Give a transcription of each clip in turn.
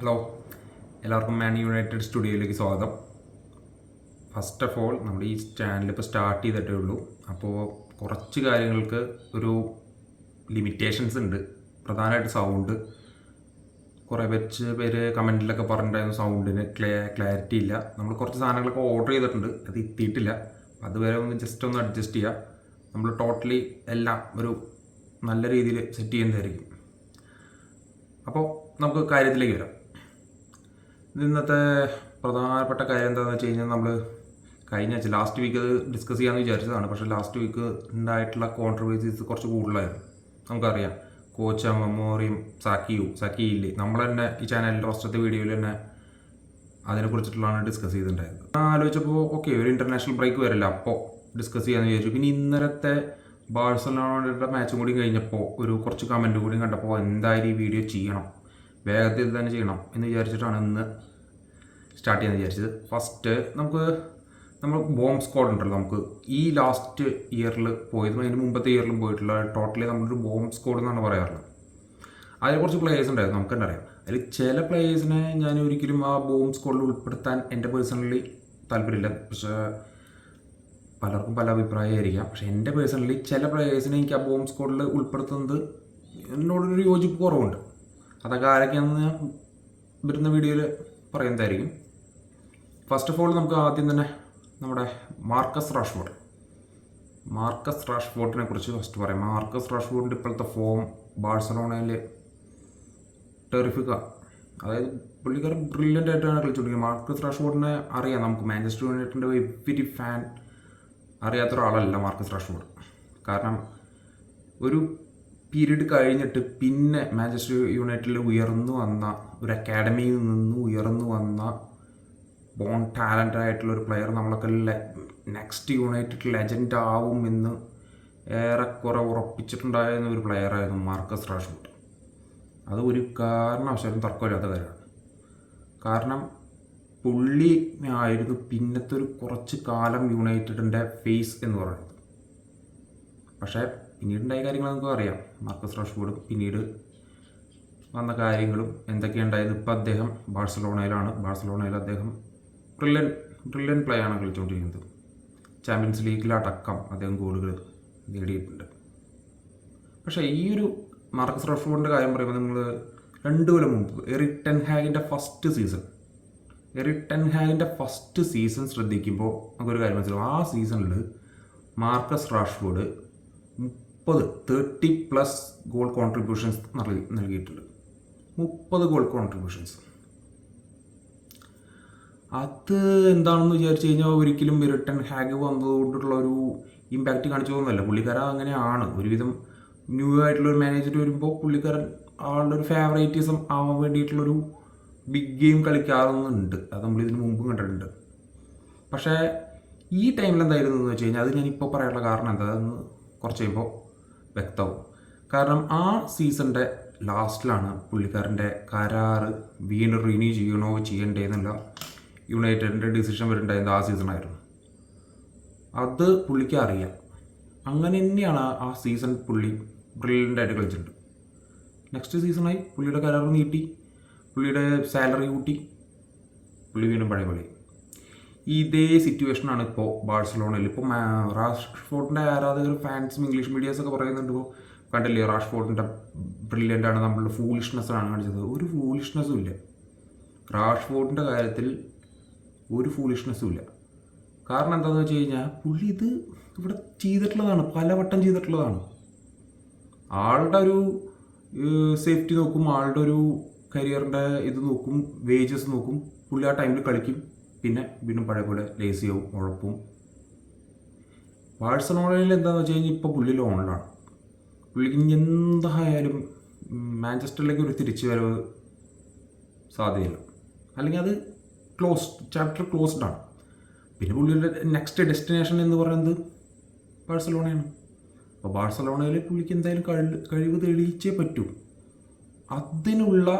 Hello എല്ലാവർക്കും Man United സ്റ്റുഡിയോയിലേക്ക് സ്വാഗതം. First of all നമ്മൾ ഈ ചാനൽ ഇപ്പോൾ സ്റ്റാർട്ട് ചെയ്തിട്ടേ ഉള്ളൂ. അപ്പോൾ കുറച്ച് കാര്യങ്ങൾക്ക് ഒരു ലിമിറ്റേഷൻസ് ഉണ്ട്. പ്രധാനമായിട്ട് സൗണ്ട് കുറേ വെച്ച് പേര് കമന്റിലൊക്കെ പറഞ്ഞിട്ടുണ്ടായിരുന്നു സൗണ്ടിന് ക്ലാരിറ്റി ഇല്ല. നമ്മൾ കുറച്ച് സാധനങ്ങളൊക്കെ ഓർഡർ ചെയ്തിട്ടുണ്ട്. അത് എത്തിയിട്ടില്ല. അതുവരെ ഒന്ന് ജസ്റ്റ് ഒന്ന് അഡ്ജസ്റ്റ് ചെയ്യുക നമ്മൾ ടോട്ടലി എല്ലാം ഒരു നല്ല രീതിയിൽ സെറ്റ് ചെയ്യുന്നതായിരിക്കും അപ്പോൾ നമുക്ക് കാര്യത്തിലേക്ക് വരാം. ഇന്നത്തെ പ്രധാനപ്പെട്ട കാര്യം എന്താണെന്ന് വെച്ച് കഴിഞ്ഞാൽ നമ്മൾ കഴിഞ്ഞ ആഴ്ച ലാസ്റ്റ് വീക്ക് അത് ഡിസ്കസ് ചെയ്യാമെന്ന് വിചാരിച്ചതാണ്. പക്ഷേ ലാസ്റ്റ് വീക്ക് ഉണ്ടായിട്ടുള്ള കോൺട്രവേഴ്സീസ് കുറച്ച് കൂടുതലായിരുന്നു. നമുക്കറിയാം. കോച്ച മെമ്മോറിയും സാക്കിയും സാക്കിയില്ലേ നമ്മൾ തന്നെ ഈ ചാനലിന്റെ ഫസ്റ്റത്തെ വീഡിയോയിൽ തന്നെ അതിനെക്കുറിച്ചിട്ടുള്ളതാണ് ഡിസ്കസ് ചെയ്തിട്ടുണ്ടായത്. ആലോചിച്ചപ്പോൾ ഓക്കെ ഒരു ഇന്റർനാഷണൽ ബ്രേക്ക് വരില്ല. അപ്പോൾ ഡിസ്കസ് ചെയ്യാമെന്ന് വിചാരിച്ചു. പിന്നെ ഇന്നലത്തെ ബാഴ്സലോണയുടെ മാച്ചും കൂടി കഴിഞ്ഞപ്പോൾ ഒരു കുറച്ച് കമന്റ് കൂടി കണ്ടപ്പോൾ എന്തായാലും ഈ വീഡിയോ ചെയ്യണം. വേഗത്തിൽ തന്നെ ചെയ്യണം എന്ന് വിചാരിച്ചിട്ടാണ് ഇന്ന് സ്റ്റാർട്ട് ചെയ്യാൻ വിചാരിച്ചത്. ഫസ്റ്റ് നമുക്ക് നമ്മൾ ബോംബ് സ്ക്വാഡ് ഉണ്ടല്ലോ നമുക്ക് ഈ ലാസ്റ്റ് ഇയറിൽ പോയതും അതിന് മുമ്പത്തെ ഇയറിലും പോയിട്ടുള്ള ടോട്ടലി നമ്മളൊരു ബോംബ് സ്ക്വാഡ് എന്നാണ് പറയാറുള്ളത്. അതിൽ കുറച്ച് പ്ലേയേഴ്സ് ഉണ്ടായിരുന്നു നമുക്ക് തന്നെ അറിയാം. അതിൽ ചില പ്ലേയേഴ്സിനെ ഞാൻ ഒരിക്കലും ആ ബോംബ് സ്ക്വാഡിൽ ഉൾപ്പെടുത്താൻ എന്റെ പേഴ്സണലി താല്പര്യമില്ല. പക്ഷേ പലർക്കും പല അഭിപ്രായമായിരിക്കാം. പക്ഷേ എന്റെ പേഴ്സണലി ചില പ്ലേയേഴ്സിനെ എനിക്ക് ആ ബോംബ് സ്ക്വാഡിൽ ഉൾപ്പെടുത്തുന്നത് എന്നോടൊരു യോജിപ്പ് കുറവുണ്ട്. അതൊക്കെ ആരൊക്കെയാണെന്ന് ഞാൻ വരുന്ന വീഡിയോയിൽ പറയുന്നതായിരിക്കും. ഫസ്റ്റ് ഓഫ് ഓൾ നമുക്ക് ആദ്യം തന്നെ നമ്മുടെ മാർക്കസ് റാഷ്ഫോർഡ്. മാർക്കസ് റാഷ്ഫോർട്ടിനെ കുറിച്ച് ഫസ്റ്റ് പറയാം. മാർക്കസ് റാഷ്ഫോർഡിന്റെ ഇപ്പോഴത്തെ ഫോം ബാഴ്സലോണയിൽ ടെറിഫിക്ക അതായത് പുള്ളിക്കാരൻ ബ്രില്യന്റ് ആയിട്ടാണ് കളിച്ചുകൊണ്ടിരിക്കുന്നത് മാർക്കസ് റാഷ്ഫോർഡിനെ അറിയാം നമുക്ക് മാഞ്ചസ്റ്റർ യുണൈറ്റഡിന്റെ എവരി ഫാൻ അറിയാത്ത ഒരാളല്ല മാർക്കസ് റാഷ്ഫോർഡ്. കാരണം ഒരു പീരീഡ് കഴിഞ്ഞിട്ട് പിന്നെ മാഞ്ചസ്റ്റർ യുണൈറ്റഡിൽ ഉയർന്നു വന്ന ഒരു അക്കാഡമിയിൽ നിന്ന് ഉയർന്നു വന്ന ബോൺ ടാലന്റ് ആയിട്ടുള്ള ഒരു പ്ലെയർ നമ്മളൊക്കെ നെക്സ്റ്റ് യുണൈറ്റഡ് ലെജൻഡ് ആവും എന്ന് ഏറെക്കുറെ ഉറപ്പിച്ചിട്ടുണ്ടായിരുന്ന ഒരു പ്ലെയറായിരുന്നു മാർക്കസ് റാഷ്ഫോർഡ്. അത് ഒരു കാരണവശാലും തർക്കമില്ലാത്ത കാര്യമാണ്. കാരണം പുള്ളി ആയിരുന്നു പിന്നത്തെ ഒരു കുറച്ച് കാലം യുണൈറ്റഡിന്റെ ഫേസ് എന്ന് പറയുന്നത്. പക്ഷേ പിന്നീടുണ്ടായ കാര്യങ്ങൾ നമുക്ക് അറിയാം. മാർക്കസ് റാഷ്ഫോർഡ് പിന്നീട് വന്ന കാര്യങ്ങളും എന്തൊക്കെയുണ്ടായത് ഇപ്പോൾ അദ്ദേഹം ബാഴ്സലോണയിലാണ്. ബാഴ്സലോണയിൽ അദ്ദേഹം ബ്രില്യൻ ബ്രില്യൻ പ്ലേ ആണ് കളിച്ചുകൊണ്ടിരിക്കുന്നത് ചാമ്പ്യൻസ് ലീഗിലടക്കം അദ്ദേഹം ഗോളുകൾ നേടിയിട്ടുണ്ട്. പക്ഷേ ഈ ഒരു മാർക്കസ് റാഷ്ഫോർഡിന്റെ കാര്യം പറയുമ്പോൾ നിങ്ങൾ രണ്ടു കൊല്ലം മുമ്പ് എറി ടെൻ ഹാഗിന്റെ ഫസ്റ്റ് സീസൺ എറി ടെൻ ഹാഗിന്റെ ഫസ്റ്റ് സീസൺ ശ്രദ്ധിക്കുമ്പോൾ നമുക്കൊരു കാര്യം മനസ്സിലാവും. ആ സീസണിൽ മാർക്കസ് റാഷ്ഫോർഡ് മുപ്പത് തേർട്ടി പ്ലസ് ഗോൾ കോൺട്രിബ്യൂഷൻസ് നൽകി നൽകിയിട്ടുണ്ട്. മുപ്പത് ഗോൾ കോൺട്രിബ്യൂഷൻസ് അത് എന്താണെന്ന് വിചാരിച്ചു കഴിഞ്ഞാൽ ഒരിക്കലും റിട്ടേൺ ഹാഗ് വന്നതുകൊണ്ടുള്ള ഒരു ഇമ്പാക്റ്റ് കാണിച്ചു പോകുന്നതല്ല. പുള്ളിക്കാരൻ അങ്ങനെയാണ്. ഒരുവിധം ന്യൂ ആയിട്ടുള്ള ഒരു മാനേജർ വരുമ്പോൾ പുള്ളിക്കാരൻ ആളുടെ ഒരു ഫേവറേറ്റിസം ആവാൻ വേണ്ടിയിട്ടുള്ളൊരു ബിഗ് ഗെയിം കളിക്കാറുന്നുണ്ട്. അത് നമ്മൾ ഇതിന് മുമ്പും കണ്ടിട്ടുണ്ട്. പക്ഷേ ഈ ടൈമിൽ എന്തായിരുന്നു എന്ന് വെച്ച് കഴിഞ്ഞാൽ അത് ഞാനിപ്പോൾ പറയാനുള്ള കാരണം എന്താണെന്ന് കുറച്ച് കഴിയുമ്പോൾ വ്യക്തമാവും കാരണം ആ സീസണിന്റെ ലാസ്റ്റിലാണ് പുള്ളിക്കാരന്റെ കരാറ് വീണ്ടും റിന്യൂ ചെയ്യണോ ചെയ്യണ്ടേ എന്നുള്ള യുണൈറ്റഡിന്റെ ഡിസിഷൻ വരുന്നുണ്ടായത് ആ സീസണായിരുന്നു. അത് പുള്ളിക്ക് അറിയാം. അങ്ങനെ തന്നെയാണ് ആ സീസൺ പുള്ളി ബ്രില്യന്റ് ആയിട്ട് കളിച്ചിട്ടുണ്ട്. നെക്സ്റ്റ് സീസണായി പുള്ളിയുടെ കരാറ് നീട്ടി പുള്ളിയുടെ സാലറി കൂട്ടി പുള്ളി വീണ്ടും പഴയ ഇതേ സിറ്റുവേഷനാണ് ഇപ്പോൾ ബാഴ്സലോണയിൽ ഇപ്പോൾ റാഷ്ഫോർഡിന്റെ ആരാധകർ ഫാൻസും ഇംഗ്ലീഷ് മീഡിയാസ് ഒക്കെ പറയുന്നുണ്ട് ഇപ്പോൾ കണ്ടില്ലേ റാഷ്ഫോർഡിന്റെ ബ്രില്യന്റ് ആണ് നമ്മളുടെ ഫൂളിഷ്നെസ് ആണ് കാണിച്ചത്. ഒരു ഫൂളിഷ്നെസ്സും ഇല്ല. റാഷ്ഫോർഡിന്റെ കാര്യത്തിൽ ഒരു ഫൂളിഷ്നെസ്സും ഇല്ല. കാരണം എന്താണെന്ന് വെച്ച് കഴിഞ്ഞാൽ പുള്ളി ഇത് ഇവിടെ ചെയ്തിട്ടുള്ളതാണ് പലവട്ടം ചെയ്തിട്ടുള്ളതാണ്. ആളുടെ ഒരു സേഫ്റ്റി നോക്കും ആളുടെ ഒരു കരിയറിന്റെ ഇത് നോക്കും വേജസ് നോക്കും പുള്ളി ആ ടൈമിൽ കളിക്കും. പിന്നെ വീണ്ടും പഴയ പോലെ ലേസിയാവും ഉഴപ്പും. ബാഴ്സലോണയിൽ എന്താണെന്ന് വെച്ച് കഴിഞ്ഞാൽ ഇപ്പോൾ പുള്ളി ലോണിലാണ്. പുള്ളിക്ക് ഇനി എന്തായാലും മാഞ്ചസ്റ്ററിലേക്ക് ഒരു തിരിച്ചു വരവ് സാധ്യതയില്ല. അല്ലെങ്കിൽ അത് ക്ലോസ് ചാപ്റ്റർ ക്ലോസ്ഡ് ആണ്. പിന്നെ പുള്ളിയുടെ നെക്സ്റ്റ് ഡെസ്റ്റിനേഷൻ എന്ന് പറയുന്നത് ബാഴ്സലോണയാണ്. അപ്പോൾ ബാഴ്സലോണയിൽ പുള്ളിക്ക് എന്തായാലും കഴിവ് കഴിവ് തെളിയിച്ചേ പറ്റൂ. അതിനുള്ള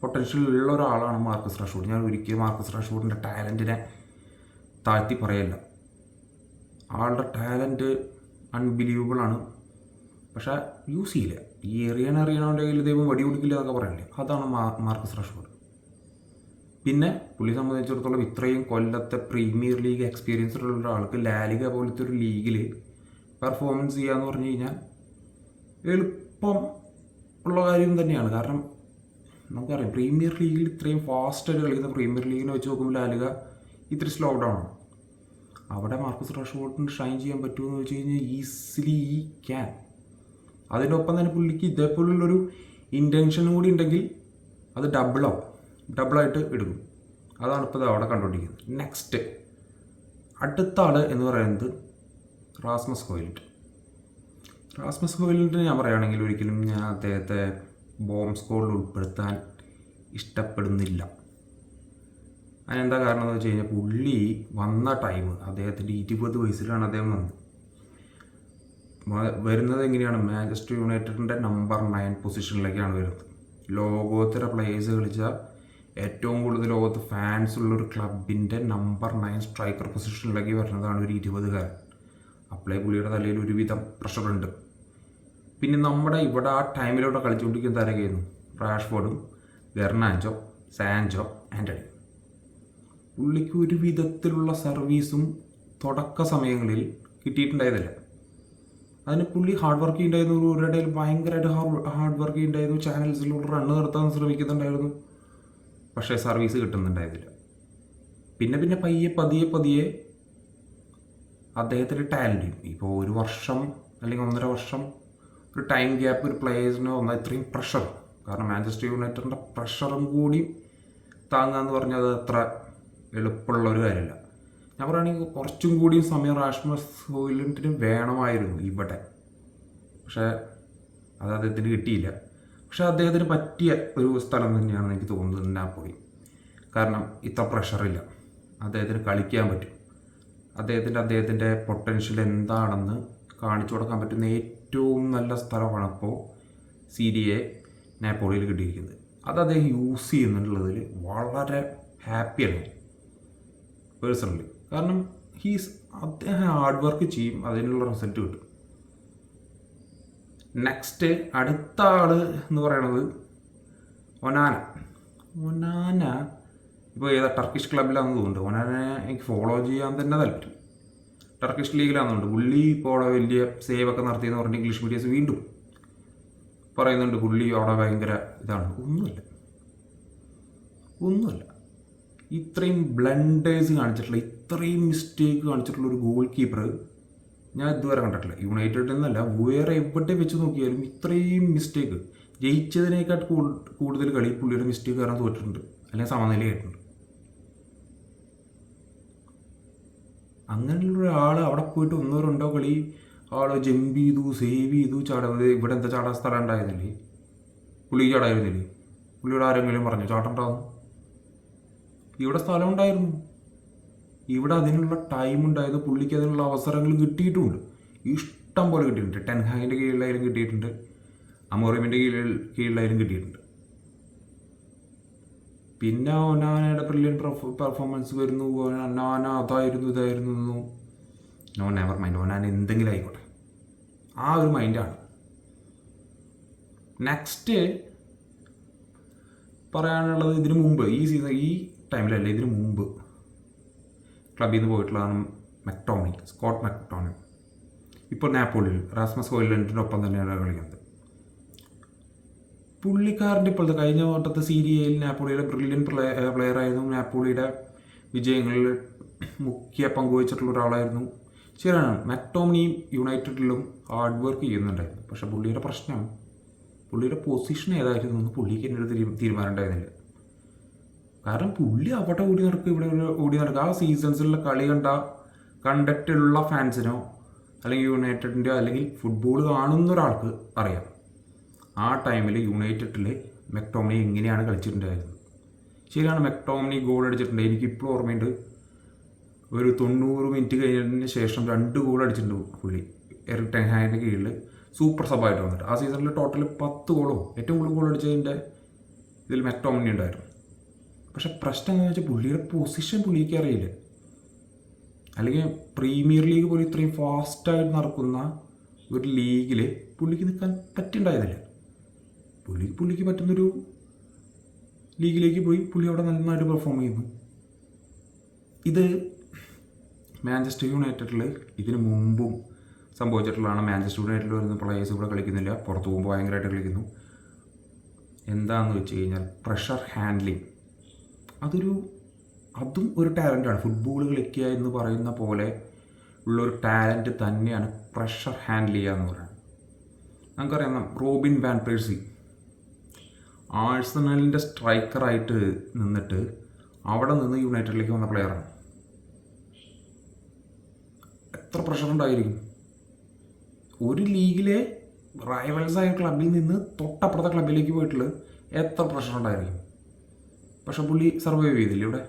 പൊട്ടൻഷ്യൽ ഉള്ള ഒരാളാണ് മാർക്കസ് റാഷ്ഫോർഡ് ഞാൻ ഒരിക്കലും മാർക്കസ് റാഷ്ഫോർഡിന്റെ ടാലന്റിനെ താഴ്ത്തി പറയല്ല. ആളുടെ ടാലന്റ് അൺബിലീവബിൾ ആണ്. പക്ഷേ യൂസ് ചെയ്യില്ല. ഈ എറിയാൻ അറിയണമെങ്കിൽ ദൈവം വടി കൊടുക്കില്ല എന്നൊക്കെ പറയണ്ടേ അതാണ് മാർക്കസ് റാഷ്ഫോർഡ് പിന്നെ പുള്ളിയെ സംബന്ധിച്ചിടത്തോളം ഇത്രയും കൊല്ലത്തെ പ്രീമിയർ ലീഗ് എക്സ്പീരിയൻസ് ഉള്ള ഒരാൾക്ക് ലാലിക പോലത്തെ ഒരു ലീഗിൽ പെർഫോമൻസ് ചെയ്യുക എന്ന് പറഞ്ഞു കഴിഞ്ഞാൽ എളുപ്പം ഉള്ള കാര്യം തന്നെയാണ്. കാരണം നമുക്കറിയാം. പ്രീമിയർ ലീഗിൽ ഇത്രയും ഫാസ്റ്റായിട്ട് കളിക്കുന്ന പ്രീമിയർ ലീഗിനെ വെച്ച് നോക്കുമ്പോൾ ലാലിക ഇത്തിരി സ്ലോ ഡൗൺ ആണ് അവിടെ മാർക്കസ് റഷോട്ടിന് ഷൈൻ ചെയ്യാൻ പറ്റുമോ എന്ന് വെച്ച് കഴിഞ്ഞാൽ ഈസിലി ഈ ക്യാൻ അതിന്റെ ഒപ്പം തന്നെ പുള്ളിക്ക് ഇതേപോലുള്ളൊരു ഇന്റൻഷനും കൂടി ഉണ്ടെങ്കിൽ അത് ഡബിളാവും ഡബിളായിട്ട് എടുക്കും. അതാണ് ഇപ്പോൾ അവിടെ കണ്ടുകൊണ്ടിരിക്കുന്നത് നെക്സ്റ്റ് അടുത്ത ആൾ എന്ന് പറയുന്നത് റാസ്മസ് കോയിലിന്റെ റാസ്മസ് കോയിലിന്റെ ഞാൻ പറയുകയാണെങ്കിൽ ഒരിക്കലും ഞാൻ അദ്ദേഹത്തെ ബോംബ് സ്കോഡിൽ ഉൾപ്പെടുത്താൻ ഇഷ്ടപ്പെടുന്നില്ല. അതിനെന്താ കാരണം എന്ന് വെച്ച് കഴിഞ്ഞാൽ പുള്ളി വന്ന ടൈം അദ്ദേഹത്തിന്റെ ഇരുപത് വയസ്സിലാണ് അദ്ദേഹം വന്നത്. വരുന്നത് എങ്ങനെയാണ്? മാഞ്ചസ്റ്റർ യുണൈറ്റഡിന്റെ നമ്പർ നയൻ പൊസിഷനിലേക്കാണ് വരുന്നത്. ലോകോത്തര പ്ലേയേഴ്സ് കളിച്ച ഏറ്റവും കൂടുതൽ ലോകത്ത് ഫാൻസ് ഉള്ളൊരു ക്ലബിന്റെ നമ്പർ നയൻ സ്ട്രൈക്കർ പൊസിഷനിലേക്ക് വരുന്നതാണ് ഒരു ഇരുപതുകാരൻ. അപ്ലൈ പുള്ളിയുടെ തലയിൽ ഒരുവിധം പ്രഷറുണ്ട് പിന്നെ നമ്മുടെ ഇവിടെ ആ ടൈമിലൂടെ കളിച്ചുകൊണ്ടിരിക്കുന്ന താരകയായിരുന്നു റാഷ്ഫോർഡും വെർണാഞ്ചോ സാൻജോ ആന്റണി പുള്ളിക്ക് ഒരു വിധത്തിലുള്ള സർവീസും തുടക്ക സമയങ്ങളിൽ കിട്ടിയിട്ടുണ്ടായതല്ല അതിന് പുള്ളി ഹാർഡ് വർക്ക് ചെയ്യുന്നുണ്ടായിരുന്നു ഒരു ഇടയിൽ ഭയങ്കരമായിട്ട് ഹാർഡ് വർക്ക് ചെയ്യുന്നുണ്ടായിരുന്നു ചാനൽസിലൂടെ റണ്ണ് നിർത്താൻ ശ്രമിക്കുന്നുണ്ടായിരുന്നു. പക്ഷേ സർവീസ് കിട്ടുന്നുണ്ടായിരുന്നില്ല. പിന്നെ പിന്നെ പയ്യെ പതിയെ പതിയെ അദ്ദേഹത്തിന്റെ ടാലന്റ് ഇപ്പോൾ ഒരു വർഷം അല്ലെങ്കിൽ ഒന്നര വർഷം ഒരു ടൈം ഗ്യാപ്പ് ഒരു പ്ലേയേഴ്സിന് വന്നാൽ ഇത്രയും പ്രഷർ കാരണം മാഞ്ചസ്റ്റർ യുണൈറ്റഡിന്റെ പ്രഷറും കൂടി താങ്ങാന്ന് പറഞ്ഞാൽ അത് അത്ര എളുപ്പമുള്ള ഒരു കാര്യമല്ല. ഞാൻ പറയുകയാണെങ്കിൽ കുറച്ചും കൂടി സമയം റാഷ്മസ് ഹോയിലിന് വേണമായിരുന്നു ഇവിടെ. പക്ഷേ അത് അദ്ദേഹത്തിന് കിട്ടിയില്ല. പക്ഷെ അദ്ദേഹത്തിന് പറ്റിയ ഒരു സ്ഥലം തന്നെയാണ് എനിക്ക് തോന്നുന്നത് നാപ്പോളി. കാരണം ഇത്ര പ്രഷറില്ല അദ്ദേഹത്തിന് കളിക്കാൻ പറ്റും. അദ്ദേഹത്തിന്റെ അദ്ദേഹത്തിന്റെ പൊട്ടൻഷ്യൽ എന്താണെന്ന് കാണിച്ചു കൊടുക്കാൻ പറ്റുന്ന ഏറ്റവും നല്ല സ്ഥലമാണ് ഇപ്പോൾ എ നാപ്പോളിയിൽ കിട്ടിയിരിക്കുന്നത്. അത് അദ്ദേഹം യൂസ് ചെയ്യുന്നുള്ളതിൽ വളരെ ഹാപ്പിയാണ് പേഴ്സണലി. കാരണം ഹീസ് അദ്ദേഹം ഹാർഡ് വർക്ക് ചെയ്യും അതിനുള്ള റിസൾട്ട് കിട്ടും. നെക്സ്റ്റ് അടുത്ത ആൾ എന്ന് പറയണത് ഒനാന. ഒനാന ഇപ്പോൾ ഏതാ ടർക്കിഷ് ക്ലബിലാണെന്ന് തോന്നുന്നുണ്ട്. ഒനാനെ എനിക്ക് ഫോളോ ചെയ്യാൻ തന്നെ താല്പര്യം. ടർക്കിഷ് ലീഗിലാണെന്നുണ്ട് പുള്ളി ഇപ്പോൾ അവിടെ വലിയ സേവ് ഒക്കെ നടത്തിയെന്ന് പറഞ്ഞിട്ട് ഇംഗ്ലീഷ് മീഡിയസ് വീണ്ടും പറയുന്നുണ്ട് പുള്ളി അവിടെ ഭയങ്കര ഇതാണ്. ഒന്നുമില്ല. ഒന്നുമില്ല. ഇത്രയും ബ്ലണ്ടേഴ്സ് കാണിച്ചിട്ടുള്ള ഇത്രയും മിസ്റ്റേക്ക് കാണിച്ചിട്ടുള്ള ഒരു ഗോൾ കീപ്പർ ഞാൻ ഇതുവരെ കണ്ടിട്ടില്ല. യുണൈറ്റഡിൽ നിന്നല്ല വേറെ എവിടെ വെച്ച് നോക്കിയാലും ഇത്രയും മിസ്റ്റേക്ക് ജയിച്ചതിനേക്കാൾ കൂടുതൽ കളി പുള്ളിയുടെ മിസ്റ്റേക്ക് കാരണം തോറ്റിട്ടുണ്ട്. അല്ലെങ്കിൽ സമനിലയായിട്ടുണ്ട്. അങ്ങനെയുള്ള ഒരാൾ അവിടെ പോയിട്ട് ഒന്നോ രണ്ടോ കളി? ആൾ ജമ്പ് ചെയ്തു സേവ് ചെയ്തു ചാടാൻ ഇവിടെ എന്താ ചാടാൻ സ്ഥലം ഉണ്ടായിരുന്നില്ലേ? പുള്ളി ചാടായിരുന്നില്ലേ പുള്ളിയോട് ആരെങ്കിലും പറഞ്ഞു? ചാട്ടണ്ടാവും ഇവിടെ സ്ഥലം ഉണ്ടായിരുന്നു ഇവിടെ അതിനുള്ള ടൈം ഉണ്ടായത് പുള്ളിക്ക് അതിനുള്ള അവസരങ്ങൾ കിട്ടിയിട്ടുമുണ്ട് ഇഷ്ടം പോലെ കിട്ടിയിട്ടുണ്ട്. ടെൻഹാങ്ങിന്റെ കീഴിലായാലും കിട്ടിയിട്ടുണ്ട്. അമോറിമിന്റെ കീഴിൽ കീഴിലായാലും കിട്ടിയിട്ടുണ്ട്. പിന്നെ ഒന്നാമനയുടെ ബ്രില്യൻ പെർഫോമൻസ് വരുന്നു. ഒനാന അതായിരുന്നു ഇതായിരുന്നു നോ നെവർ മൈൻഡ് ഒനാന എന്തെങ്കിലും ആയിക്കോട്ടെ. ആ ഒരു മൈൻഡാണ് നെക്സ്റ്റ് പറയാനുള്ളത് ഇതിനു മുമ്പ് ഈ സീസൺ ഈ ടൈമിലല്ല ഇതിനു മുമ്പ് ക്ലബിൽ നിന്ന് പോയിട്ടുള്ളതാണ് മെക്ടോണി സ്കോട്ട് മെക്ടോണി ഇപ്പോൾ നാപ്പോളിൽ റാസ്മസ് ഹോയിലൻഡിന്റെ ഒപ്പം തന്നെയാണ് കളിക്കുന്നത്. പുള്ളിക്കാരന്റെ ഇപ്പോഴത്തെ കഴിഞ്ഞ ഓട്ടത്തെ സീരിയയിൽ നാപ്പോളിയുടെ ബ്രില്യൻ പ്ലെയർ ആയിരുന്നു നാപ്പോളിയുടെ വിജയങ്ങളിൽ മുഖ്യ പങ്ക് വഹിച്ചിട്ടുള്ള ഒരാളായിരുന്നു. ശരിയാണ് മറ്റോമിനിയും യുണൈറ്റഡിലും ഹാർഡ് വർക്ക് ചെയ്യുന്നുണ്ടായിരുന്നു. പക്ഷെ പുള്ളിയുടെ പ്രശ്നം പുള്ളിയുടെ പൊസിഷൻ ഏതായിരുന്നു എന്ന് പുള്ളിക്ക് എന്നൊരു തീരു- തീരുമാനം ഉണ്ടായിരുന്നില്ല കാരണം പുള്ളി അവിടെ ഓടി നടക്കും ഇവിടെ ഇവിടെ ഓടി നടക്കുക ആ സീസൺസിലുള്ള കളി കണ്ട കണ്ടിട്ടുള്ള ഫാൻസിനോ അല്ലെങ്കിൽ യുണൈറ്റഡിന്റെ അല്ലെങ്കിൽ ഫുട്ബോൾ കാണുന്ന ഒരാൾക്ക് അറിയാം. ആ ടൈമിൽ യുണൈറ്റഡിൽ മെക്ടോമിനി എങ്ങനെയാണ് കളിച്ചിട്ടുണ്ടായിരുന്നത്. ശരിയാണ് മെക്ടോമിനി ഗോൾ അടിച്ചിട്ടുണ്ട്. എനിക്കിപ്പോൾ ഓർമ്മയുണ്ട്. ഒരു തൊണ്ണൂറ് മിനിറ്റ് കഴിഞ്ഞതിന് ശേഷം രണ്ട് ഗോൾ അടിച്ചിട്ടുണ്ട് പുള്ളി. എറിക് ടെൻഹാന്റെ കീഴിൽ സൂപ്പർ സബായിട്ട് വന്നിട്ട്. ആ സീസണിൽ ടോട്ടൽ പത്ത് ഗോളോ ഏറ്റവും കൂടുതൽ ഗോൾ അടിച്ചതിന്റെ ഇതിൽ മെക്ടോമിനി ഉണ്ടായിരുന്നു. പക്ഷെ പ്രശ്നം എന്താണെന്ന് വെച്ചാൽ പുള്ളിയുടെ പൊസിഷൻ പുള്ളിക്ക് അറിയില്ല. അല്ലെങ്കിൽ പ്രീമിയർ ലീഗ് പോലെ ഇത്രയും ഫാസ്റ്റായിട്ട് നടക്കുന്ന ഒരു ലീഗിൽ പുള്ളിക്ക് നിൽക്കാൻ പറ്റുണ്ടായിരുന്നില്ല. പുള്ളി പുള്ളിക്ക് പറ്റുന്നൊരു ലീഗിലേക്ക് പോയി പുള്ളി അവിടെ നന്നായിട്ട് പെർഫോം ചെയ്യുന്നു. ഇത് മാഞ്ചസ്റ്റർ യുണൈറ്റഡിൽ ഇതിന് മുമ്പും സംഭവിച്ചിട്ടുള്ളതാണ്. മാഞ്ചസ്റ്റർ യുണൈറ്റഡിൽ വരുന്ന പ്ലേയേഴ്സ് ഇവിടെ കളിക്കുന്നില്ല. പുറത്ത് പോകുമ്പോൾ ഭയങ്കരമായിട്ട് കളിക്കുന്നു. എന്താണെന്ന് വെച്ച് കഴിഞ്ഞാൽ പ്രഷർ ഹാൻഡ്ലിങ് അതൊരു അതും ഒരു ടാലന്റാണ് ഫുട്ബോൾ കളിക്കുക എന്ന് പറയുന്ന പോലെ ഉള്ളൊരു ടാലന്റ് തന്നെയാണ് പ്രഷർ ഹാൻഡിൽ ചെയ്യുക എന്ന് പറയുന്നത്. നമുക്കറിയാം റോബിൻ വാൻ പേഴ്സി ആഴ്സണലിന്റെ സ്ട്രൈക്കറായിട്ട് നിന്നിട്ട് അവിടെ നിന്ന് യുണൈറ്റഡിലേക്ക് വന്ന പ്ലെയറാണ്. എത്ര പ്രഷർ ഉണ്ടായിരിക്കും? ഒരു ലീഗിലെ റൈവൽസ് ആയ ക്ലബിൽ നിന്ന് തൊട്ടപ്പുറത്തെ ക്ലബിലേക്ക് പോയിട്ടുള്ളത് എത്ര പ്രഷർ ഉണ്ടായിരിക്കും? പക്ഷെ പുള്ളി സർവൈവ് ചെയ്തില്ല ഇവിടെ.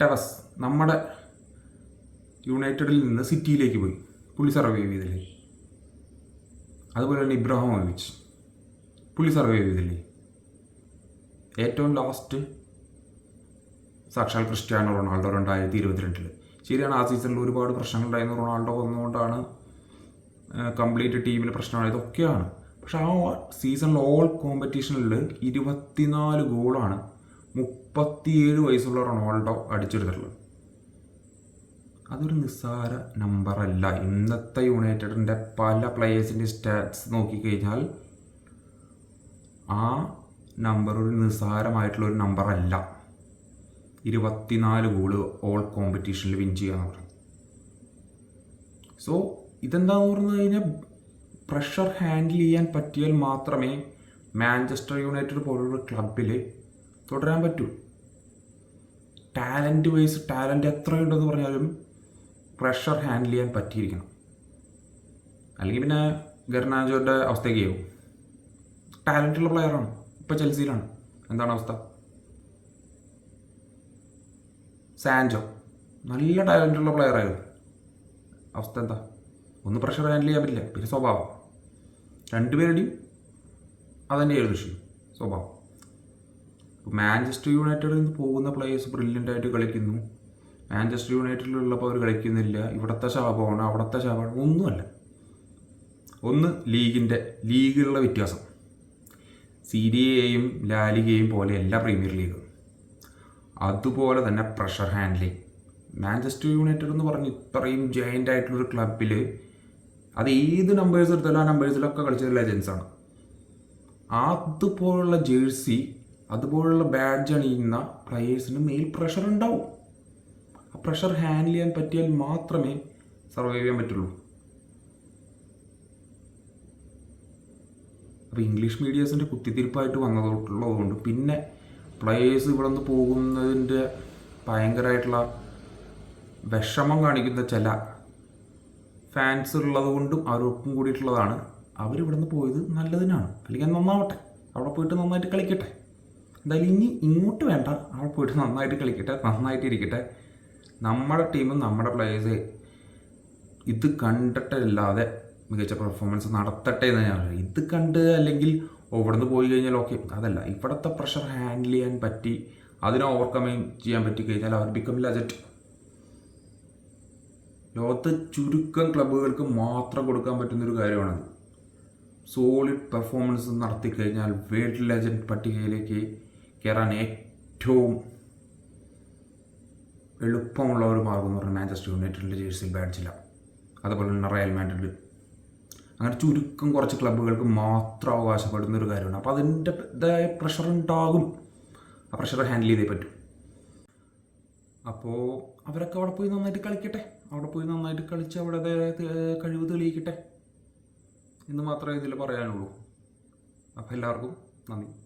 ടെവസ് നമ്മുടെ യുണൈറ്റഡിൽ നിന്ന് സിറ്റിയിലേക്ക് പോയി. പുള്ളി സർവൈവ് ചെയ്തില്ലേ. അതുപോലെ തന്നെ ഇബ്രാഹിമോവിച്ച്. പുള്ളി സർവേ ചെയ്തില്ലേ? ഏറ്റവും ലാസ്റ്റ് സാക്ഷാൽ ക്രിസ്ത്യാനോ റൊണാൾഡോ രണ്ടായിരത്തി ഇരുപത്തിരണ്ടിൽ ശരിയാണ് ആ സീസണിൽ ഒരുപാട് പ്രശ്നങ്ങളുണ്ടായിരുന്നു. റൊണാൾഡോ വന്നുകൊണ്ടാണ് കംപ്ലീറ്റ് ടീമിൽ പ്രശ്നമായത് ഒക്കെയാണ്. പക്ഷെ ആ സീസണിൽ ഓൾ കോമ്പറ്റീഷനിൽ ഇരുപത്തിനാല് ഗോളാണ് മുപ്പത്തിയേഴ് വയസ്സുള്ള റൊണാൾഡോ അടിച്ചെടുത്തിട്ടുള്ളത്. അതൊരു നിസ്സാര നമ്പറല്ല ഇന്നത്തെ യുണൈറ്റഡിന്റെ പല പ്ലേയേഴ്സിന്റെ സ്റ്റാറ്റ്സ് നോക്കിക്കഴിഞ്ഞാൽ ആ നമ്പർ ഒരു നിസ്സാരമായിട്ടുള്ള ഒരു നമ്പറല്ല ഇരുപത്തിനാല് ഗോൾ ഓൾ കോമ്പറ്റീഷനിൽ വിൻ ചെയ്യുക എന്ന് പറയുന്നത് സോ ഇതെന്താന്ന് പറഞ്ഞു കഴിഞ്ഞാൽ പ്രഷർ ഹാൻഡിൽ ചെയ്യാൻ പറ്റിയാൽ മാത്രമേ മാഞ്ചസ്റ്റർ യുണൈറ്റഡ് പോലുള്ള ക്ലബിൽ തുടരാൻ പറ്റൂ. ടാലന്റ് വൈസ് ടാലന്റ് എത്രയുണ്ടെന്ന് പറഞ്ഞാലും പ്രഷർ ഹാൻഡിൽ ചെയ്യാൻ പറ്റിയിരിക്കണം. അല്ലെങ്കിൽ പിന്നെ ഗർണാജോയുടെ അവസ്ഥയ്ക്ക് ചെയ്യും ടാലന്റുള്ള പ്ലെയറാണ്. ഇപ്പോൾ ചെൽസിയിലാണ്. എന്താണ് അവസ്ഥ? സാൻജോ. നല്ല ടാലന്റുള്ള പ്ലെയറായിരുന്നു. അവസ്ഥ എന്താ? ഒന്ന് പ്രഷർ ഹാൻഡിൽ ചെയ്യാൻ പറ്റില്ല. പിന്നെ സ്വഭാവം. രണ്ടുപേരുടെയും അതന്നെയായിരുന്നു വിഷയം സ്വഭാവം. മാഞ്ചസ്റ്റർ യുണൈറ്റഡിൽ നിന്ന് പോകുന്ന പ്ലേയേഴ്സ് ബ്രില്യന്റ് ആയിട്ട് കളിക്കുന്നു. മാഞ്ചസ്റ്റർ യുണൈറ്റഡിലുള്ളപ്പോൾ അവർ കളിക്കുന്നില്ല. ഇവിടുത്തെ ശാപമാണ് അവിടുത്തെ ശാപമാണ്. ഒന്നുമല്ല. ഒന്ന് ലീഗിന്റെ ലീഗിലുള്ള വ്യത്യാസം. സീരിയയും പോലെ എല്ലാ പ്രീമിയർ ലീഗും. അതുപോലെ തന്നെ പ്രഷർ ഹാൻഡ്ലിങ്. മാഞ്ചസ്റ്റർ യുണൈറ്റഡ് എന്ന് പറഞ്ഞ് ഇത്രയും ജയന്റ് ആയിട്ടുള്ളൊരു ക്ലബിൽ അത് ഏത് നമ്പേഴ്സ് എടുത്താലും ആ നമ്പേഴ്സിലൊക്കെ കളിച്ചത് ലെജൻസാണ് അതുപോലുള്ള ജേഴ്സി അതുപോലുള്ള ബാഡ്ജ് അണിയുന്ന പ്ലെയേഴ്സിന് മെയിൽ പ്രഷർ ഉണ്ടാവും. ആ പ്രഷർ ഹാൻഡിൽ ചെയ്യാൻ പറ്റിയാൽ മാത്രമേ സർവൈവ് ചെയ്യാൻ പറ്റുള്ളൂ. അപ്പോൾ ഇംഗ്ലീഷ് മീഡിയസിന്റെ കുത്തിത്തിരിപ്പായിട്ട് വന്നതുള്ളതുകൊണ്ട് പിന്നെ പ്ലേയേഴ്സ് ഇവിടെ നിന്ന് പോകുന്നതിന്റെ ഭയങ്കരമായിട്ടുള്ള വിഷമം കാണിക്കുന്ന ചില ഫാൻസ് ഉള്ളതുകൊണ്ടും അവരൊപ്പം കൂടിയിട്ടുള്ളതാണ്. അവരിവിടെ നിന്ന് പോയത് നല്ലതിനാണ്. അല്ലെങ്കിൽ നന്നാവട്ടെ. അവിടെ പോയിട്ട് നന്നായിട്ട് കളിക്കട്ടെ. എന്തായാലും ഇനി ഇങ്ങോട്ട് വേണ്ട. അവിടെ പോയിട്ട് നന്നായിട്ട് കളിക്കട്ടെ. നന്നായിട്ട് ഇരിക്കട്ടെ നമ്മുടെ ടീമും നമ്മുടെ പ്ലേയേഴ്സ് ഇത് കണ്ടിട്ടല്ലാതെ മികച്ച പെർഫോമൻസ് നടത്തട്ടെ എന്ന് ഞാൻ പറയുന്നത് ഇത് കണ്ട് അല്ലെങ്കിൽ ഇവിടുന്ന് പോയി കഴിഞ്ഞാൽ ഓക്കെ അതല്ല ഇവിടുത്തെ പ്രഷർ ഹാൻഡിൽ ചെയ്യാൻ പറ്റി അതിനെ ഓവർകം ചെയ്യാൻ പറ്റി കഴിഞ്ഞാൽ അവർ ബിക്കം ലജറ്റ് ലോകത്ത് ചുരുക്കം ക്ലബ്ബുകൾക്ക് മാത്രം കൊടുക്കാൻ പറ്റുന്നൊരു കാര്യമാണത്. സോളിഡ് പെർഫോമൻസ് നടത്തി കഴിഞ്ഞാൽ വേൾഡ് ലെജൻഡ് പട്ടികയിലേക്ക് കയറാൻ ഏറ്റവും എളുപ്പമുള്ള ഒരു മാർഗം എന്ന് പറഞ്ഞാൽ മാഞ്ചസ്റ്റർ യുണൈറ്റഡിന്റെ ജേഴ്സിയിൽ ബാഡ്ജില്ല അതുപോലെ തന്നെ റയൽ മാഡ്രിഡ് അങ്ങനെ ചുരുക്കം കുറച്ച് ക്ലബ്ബുകൾക്ക് മാത്രം അവകാശപ്പെടുന്ന ഒരു കാര്യമാണ്. അപ്പോൾ അതിന്റെ ഇതായ പ്രഷർ ഉണ്ടാകും. ആ പ്രഷർ ഹാൻഡിൽ ചെയ്തേ പറ്റും. അപ്പോൾ അവരൊക്കെ അവിടെ പോയി നന്നായിട്ട് കളിക്കട്ടെ. അവിടെ പോയി നന്നായിട്ട് കളിച്ച് അവിടെ കഴിവ് തെളിയിക്കട്ടെ. എന്ന് മാത്രമേ ഇതിൽ പറയാനുള്ളൂ. അപ്പോൾ എല്ലാവർക്കും നന്ദി.